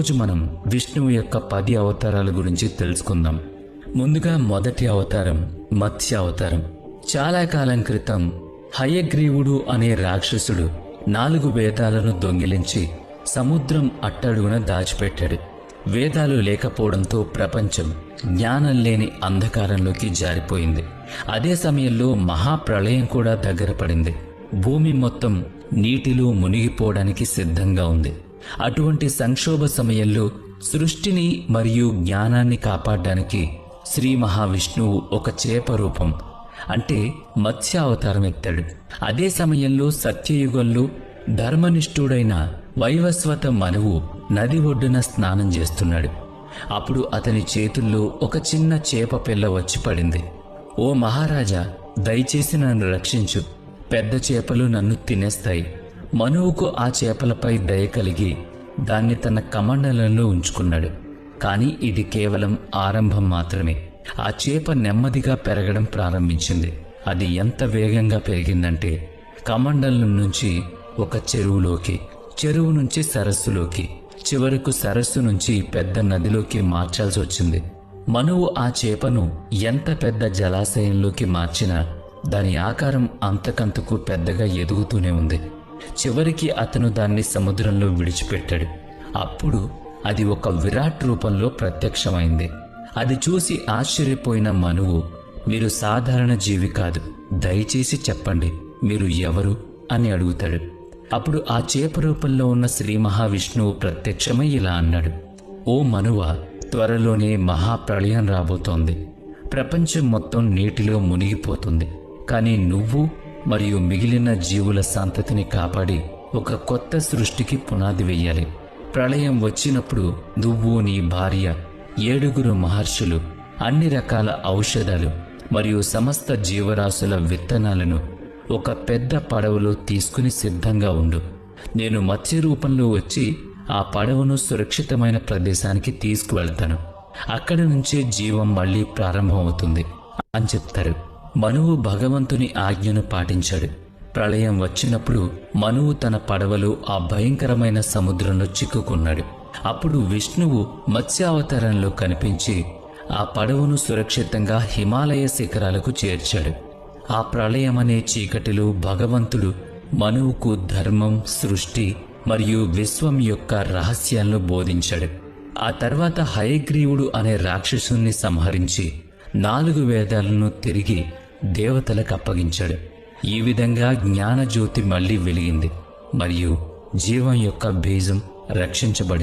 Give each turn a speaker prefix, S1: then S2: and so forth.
S1: ఈరోజు మనం విష్ణువు యొక్క పది అవతారాల గురించి తెలుసుకుందాం. ముందుగా మొదటి అవతారం మత్స్య అవతారం. చాలా కాలం క్రితం హయగ్రీవుడు అనే రాక్షసుడు నాలుగు వేదాలను దొంగిలించి సముద్రం అట్టడుగున దాచిపెట్టాడు. వేదాలు లేకపోవడంతో ప్రపంచం జ్ఞానం లేని అంధకారంలోకి జారిపోయింది. అదే సమయంలో మహాప్రళయం కూడా దగ్గర పడింది. భూమి మొత్తం నీటిలో మునిగిపోవడానికి సిద్ధంగా ఉంది. అటువంటి సంక్షోభ సమయంలో సృష్టిని మరియు జ్ఞానాన్ని కాపాడడానికి శ్రీ మహావిష్ణువు ఒక చేప రూపం అంటే మత్స్య అవతారం ఎత్తాడు. అదే సమయంలో సత్యయుగంలో ధర్మనిష్ఠుడైన వైవస్వత మనువు నది ఒడ్డున స్నానం చేస్తున్నాడు. అప్పుడు అతని చేతుల్లో ఒక చిన్న చేప పిల్ల వచ్చి పడింది. ఓ మహారాజా దయచేసి నన్ను రక్షించు. పెద్ద చేపలు నన్ను తినేస్తాయి. మనువుకు ఆ చేపలపై దయ కలిగి దాన్ని తన కమండలంలో ఉంచుకున్నాడు. కానీ ఇది కేవలం ఆరంభం మాత్రమే. ఆ చేప నెమ్మదిగా పెరగడం ప్రారంభించింది. అది ఎంత వేగంగా పెరిగిందంటే కమండలం నుంచి ఒక చెరువులోకి చెరువు నుంచి సరస్సులోకి చివరకు సరస్సు నుంచి పెద్ద నదిలోకి మార్చాల్సి వచ్చింది. మనువు ఆ చేపను ఎంత పెద్ద జలాశయంలోకి మార్చినా దాని ఆకారం అంతకంతకు పెద్దగా ఎదుగుతూనే ఉంది. చివరికి అతను దాన్ని సముద్రంలో విడిచిపెట్టాడు. అప్పుడు అది ఒక విరాట్ రూపంలో ప్రత్యక్షమైంది. అది చూసి ఆశ్చర్యపోయిన మనువు మీరు సాధారణ జీవి కాదు దయచేసి చెప్పండి మీరు ఎవరు? అని అడుగుతాడు. అప్పుడు ఆ చేప రూపంలో ఉన్న శ్రీ మహావిష్ణువు ప్రత్యక్షమై ఇలా అన్నాడు. ఓ మనువ త్వరలోనే మహాప్రళయం రాబోతోంది. ప్రపంచం మొత్తం నీటిలో మునిగిపోతుంది. కానీ నువ్వు మరియు మిగిలిన జీవుల సంతతిని కాపాడి ఒక కొత్త సృష్టికి పునాది వెయ్యాలి ప్రళయం వచ్చినప్పుడు నువ్వు నీ భార్య ఏడుగురు మహర్షులు అన్ని రకాల ఔషధాలు మరియు సమస్త జీవరాశుల విత్తనాలను ఒక పెద్ద పడవలో తీసుకుని సిద్ధంగా ఉండు. నేను మత్స్య రూపంలో వచ్చి ఆ పడవను సురక్షితమైన ప్రదేశానికి తీసుకువెళ్తాను. అక్కడి నుంచే జీవం మళ్ళీ ప్రారంభమవుతుంది అని చెప్తారు. మనువు భగవంతుని ఆజ్ఞను పాటించాడు. ప్రళయం వచ్చినప్పుడు మనువు తన పడవలో ఆ భయంకరమైన సముద్రంలో చిక్కుకున్నాడు. అప్పుడు విష్ణువు మత్స్యావతారంలో కనిపించి ఆ పడవను సురక్షితంగా హిమాలయ శిఖరాలకు చేర్చాడు. ఆ ప్రళయమనే చీకటిలో భగవంతుడు మనువుకు ధర్మం సృష్టి మరియు విశ్వం యొక్క రహస్యాలను బోధించాడు. ఆ తర్వాత హయగ్రీవుడు అనే రాక్షసుణ్ణి సంహరించి నాలుగు వేదాలను తిరిగి దేవతలకు అప్పగించాడు. ఈ విధంగా జ్ఞానజ్యోతి మళ్ళీ వెలిగింది. మరియు జీవం యొక్క బీజం రక్షించబడింది